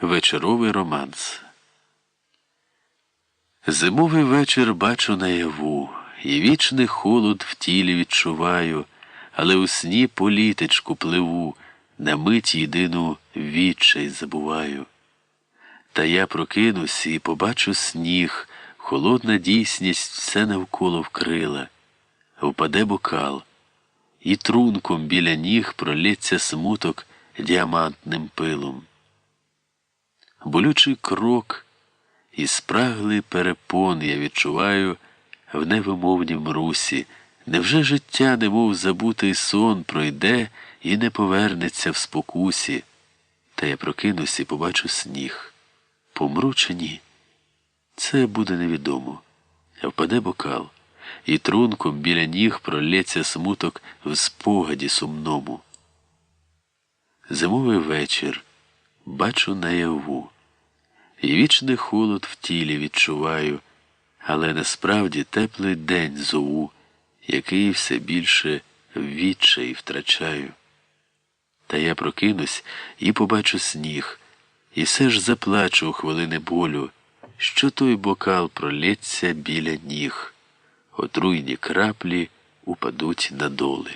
Вечоровий романс. Зимовий вечір бачу наяву, і вічний холод в тілі відчуваю, але у сні політичку пливу, на мить єдину відчай забуваю. Та я прокинусь і побачу сніг, холодна дійсність все навколо вкрила, впаде бокал, і трунком біля ніг пролється смуток діамантним пилом болючий крок і спраглий перепон я відчуваю в невимовнім русі. Невже життя, немов забутий сон, пройде і не повернеться в спокусі? Та я прокинусь і побачу сніг. Помру чи ні? Це буде невідомо. Впаде бокал, і трунком біля ніг пролється смуток в спогаді сумному. Зимовий вечір бачу наяву. І вічний холод в тілі відчуваю, але насправді теплий день зову, який все більше відчай втрачаю. Та я прокинусь і побачу сніг, і все ж заплачу у хвилини болю, що той бокал пролється біля ніг, отруйні краплі упадуть на доли.